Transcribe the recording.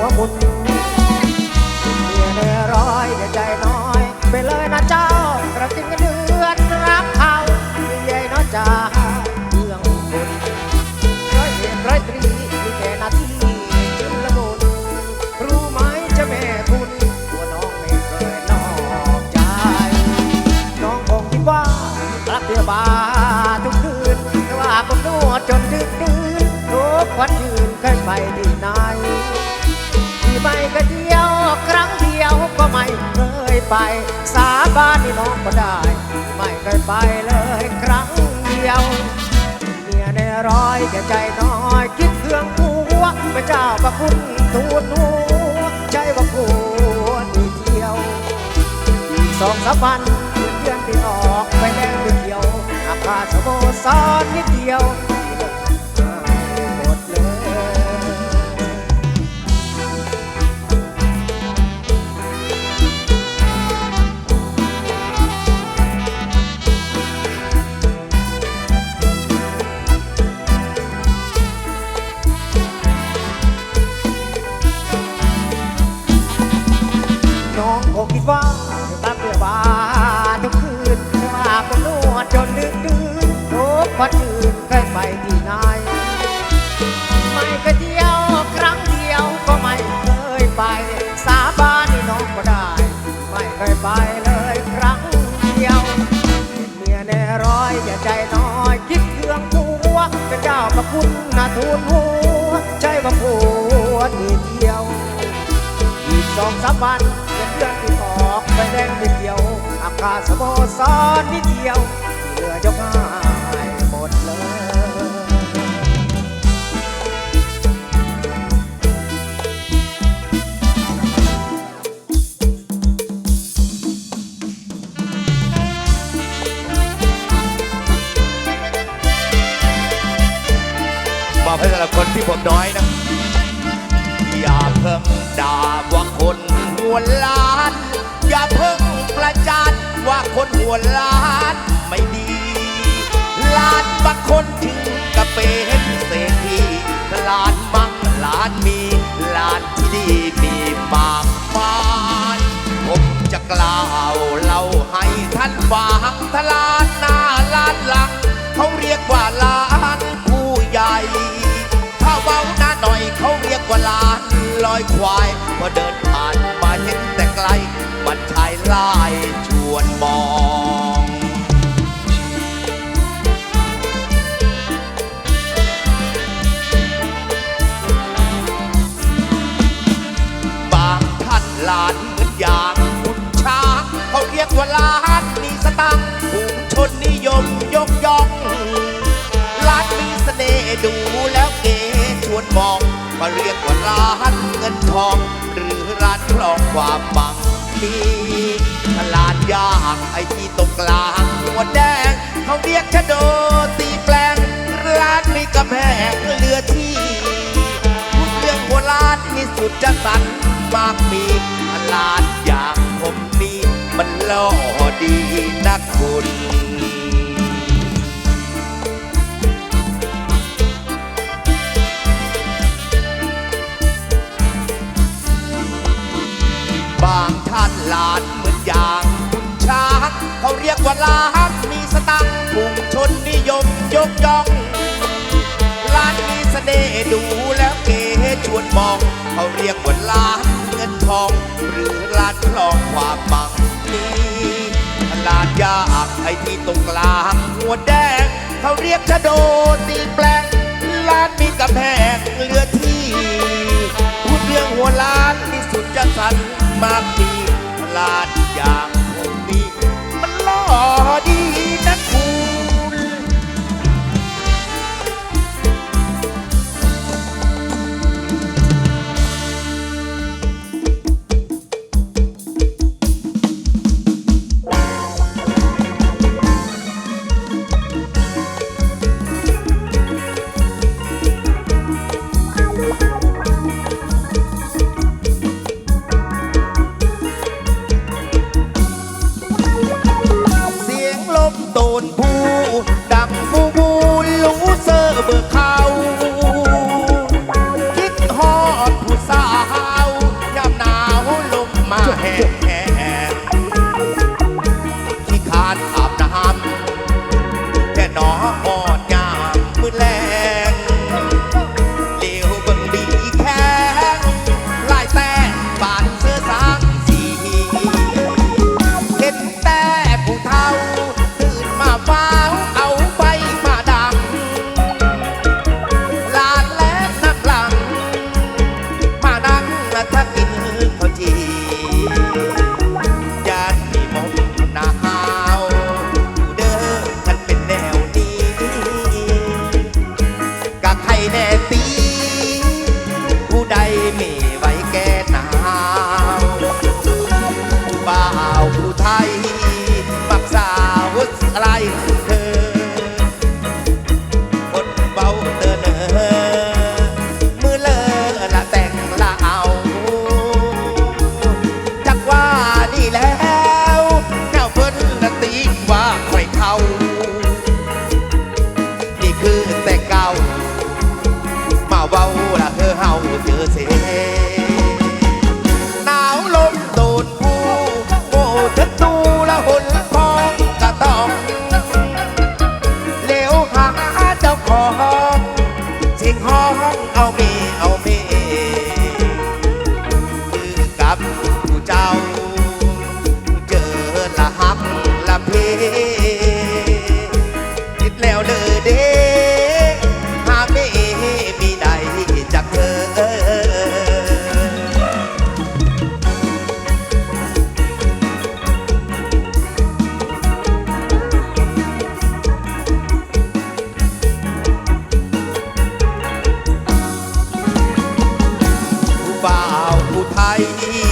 หัวมุน ไป สาบานนี่น้องก็ได้ ไม่เคยไปเลยครั้งเดียวเมียในร้อยแก่ใจน้อย คิดเครื่องหัวพระเจ้าประคุณทูลหัวใจว่าควรดีเที่ยวสองสามวันเพื่อนเพื่อนไปออกไปแดงไปเที่ยวอาคาสโมสรนิดเดียว เปลือบาทุกคืนแต่ว่าผมนวดจนดึกดื่นทุกวันยืนเคยไปที่ไหน ไม่ก็เดียวครั้งเดียวก็ไม่เคยไป สาบานนี่น้องก็ได้ ไม่เคยไปเลยครั้งเดียวเมียในร้อยอย่าใจน้อย คิดเครื่องหัวเป็นเจ้าประคุณนาทูลหัวใจว่าผัวทีเดียว อีกสองสามวันเป็นเพื่อนที่ ไปแดงไปเที่ยวอาคาศสโมสรนิดเดียวที่เหลือยกให้หมดเลยอบให้สำหรับคนที่ผมน้อยนะ อย่าเพิ่งด่าว่าคนหัวล้า คนล้านไม่ดี ล้านบางคนถึงกับเป็นเศรษฐีล้านมั่งล้านมี ล้านที่ดีมีมากมายผมจะกล่าวเล่าให้ท่านฟังทลานหน้าล้านหลัง เขาเรียกว่าล้านผู้ใหญ่ ถ้าเว้าหน้าหน่อยเขาเรียกว่าลานลอยควายพอเดินผ่านมาเห็นแต่ไกลมันชายลาน ยมยกย่อง ร้านมีเสน่ห์ดูแล้วเก๋ชวนมอง มาเรียกว่าร้านเงินทอง หรือร้านคลองความมั่งมีตลาดยางไอที่ตรงกลางหัวแดง เขาเรียกชะโดตีแปลง ร้านมีกำแพงเหลือที่พูดเรื่องหัวร้านนี่สุดจะสันมากมีตลาดอย่างผมนี่มันล่อดีนักคุณางท่านหลานเหมือนอย่างคุณช้างเขาเรียกว่าล้านมีสตังค์พุ่งชนนิยมยกย่องล้านมีเสน่ห์ดูแล้วเก๋ชวนมอง เขาเรียกว่าล้านเงินทอง หรือล้านคลองความมั่งมีลานยากไอที่ตรงกลางหัวแดง เขาเรียกชะโดตีแปลงล้านมีกำแพงเหลือที่พูดเรื่องหัวล้านที่สุดจะสัน มากมีลาดอย่าง โตนผู้ เอหนาวลมโดนผู้โบทัดดูละหนพองกระตองเลี้ยวหาเจ้าของเสียงห้องเอาเมีเอาาวผู้ไทย